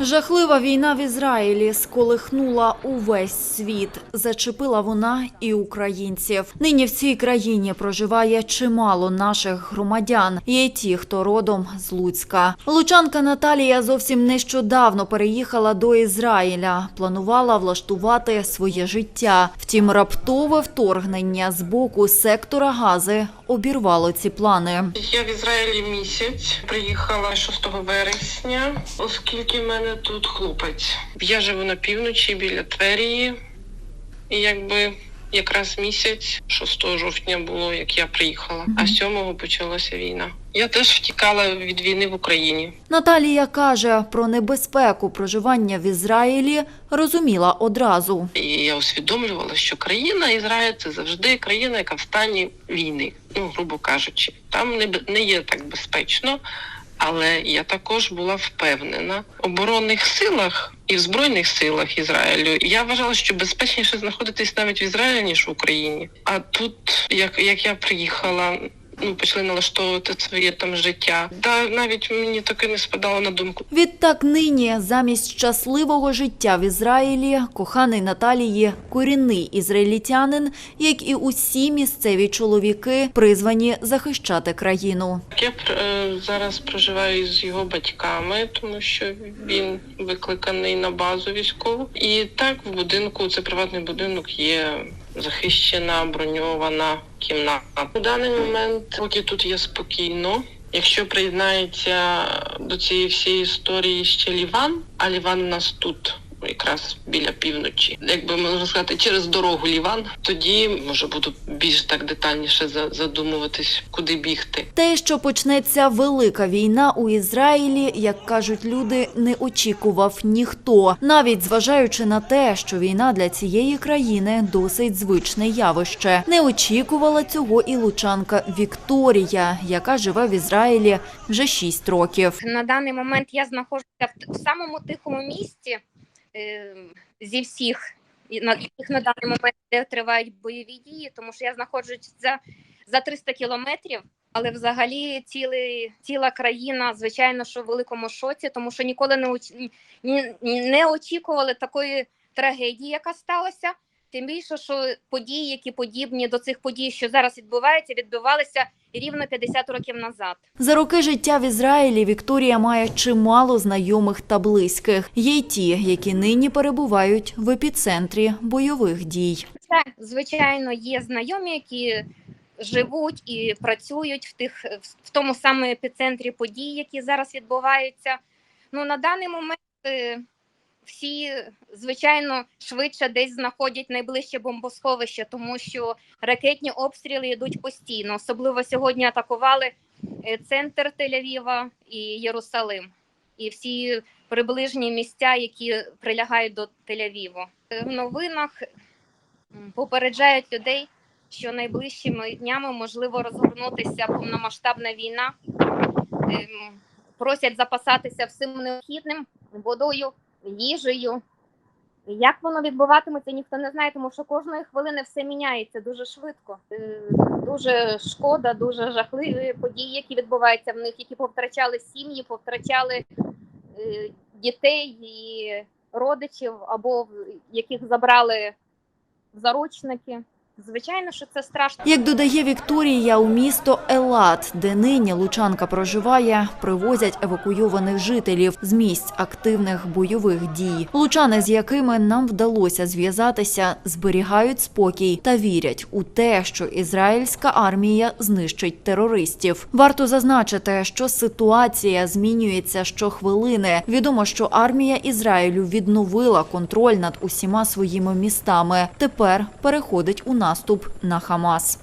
Жахлива війна в Ізраїлі сколихнула увесь світ. Зачепила вона і українців. Нині в цій країні проживає чимало наших громадян. Є ті, хто родом з Луцька. Лучанка Наталія зовсім нещодавно переїхала до Ізраїля. Планувала влаштувати своє життя. Втім, раптове вторгнення з боку сектора Гази обірвало ці плани. Я в Ізраїлі місяць приїхала 6 вересня, оскільки в мене тут хлопець. Я живу на півночі біля Тверії, і якби якраз місяць, 6 жовтня було, як я приїхала, а 7 почалася війна. Я теж втікала від війни в Україні. Наталія каже, про небезпеку проживання в Ізраїлі розуміла одразу. І я усвідомлювала, що країна Ізраїль це завжди країна, яка в стані війни, ну грубо кажучи, там не, не є так безпечно. Але я також була впевнена в оборонних силах і в збройних силах Ізраїлю. Я вважала, що безпечніше знаходитись навіть в Ізраїлі ніж в Україні. А тут, як, як я приїхала, почали налаштовувати своє там життя. Да, навіть мені таке не спадало на думку. Відтак нині замість щасливого життя в Ізраїлі коханий Наталії корінний ізраїльтянин, як і усі місцеві чоловіки, призвані захищати країну. Я е, зараз проживаю з його батьками, тому що він викликаний на базу військову. І так в будинку це приватний будинок є захищена броньована кімната. У даний момент, поки тут є спокійно. Якщо приєднається до цієї всієї історії ще Ліван, а Ліван у нас тут. Якраз біля півночі, якби можна сказати, через дорогу Ліван, тоді може буду більш так детальніше за- задумуватись, куди бігти. Те, що почнеться велика війна у Ізраїлі, як кажуть люди, не очікував ніхто, навіть зважаючи на те, що війна для цієї країни досить звичне явище. Не очікувала цього і лучанка Вікторія, яка живе в Ізраїлі вже 6 років. На даний момент я знаходжуся в, самому тихому місці зі всіх, на, яких на даний момент де тривають бойові дії, тому що я знаходжусь за, за 300 кілометрів. Але взагалі ціли, ціла країна, звичайно, що в великому шоці, тому що ніколи не, не очікували такої трагедії, яка сталася. Тим більше, що події, які подібні до цих подій, що зараз відбуваються, відбувалися рівно 50 років назад. За роки життя в Ізраїлі Вікторія має чимало знайомих та близьких. Є й ті, які нині перебувають в епіцентрі бойових дій. Так, звичайно, є знайомі, які живуть і працюють в тих в тому самому епіцентрі подій, які зараз відбуваються. Ну на даний момент е, всі, звичайно, швидше десь знаходять найближче бомбосховище, тому що ракетні обстріли йдуть постійно. Особливо сьогодні атакували е, центр Тель-Авіва і Єрусалим, і всі приближні місця, які прилягають до Тель-Авіву. В новинах попереджають людей, що найближчими днями можливо розгорнутися повномасштабна війна. Ем, Просять запасатися всім необхідним водою, їжею. Як воно відбуватиметься, ніхто не знає, тому що кожної хвилини все міняється дуже швидко. Е, Дуже шкода, дуже жахливі події, які відбуваються в них, які повтрачали сім'ї, повтрачали е, дітей і родичів, або яких забрали заручники. Звичайно, що це страшно. Як додає Вікторія, у місто Елат, де нині Лучанка проживає, привозять евакуйованих жителів з місць активних бойових дій. Лучани, з якими нам вдалося зв'язатися, зберігають спокій та вірять у те, що ізраїльська армія знищить терористів. Варто зазначити, що ситуація змінюється щохвилини. Відомо, що армія Ізраїлю відновила контроль над усіма своїми містами. Тепер переходить у наступ на Хамас.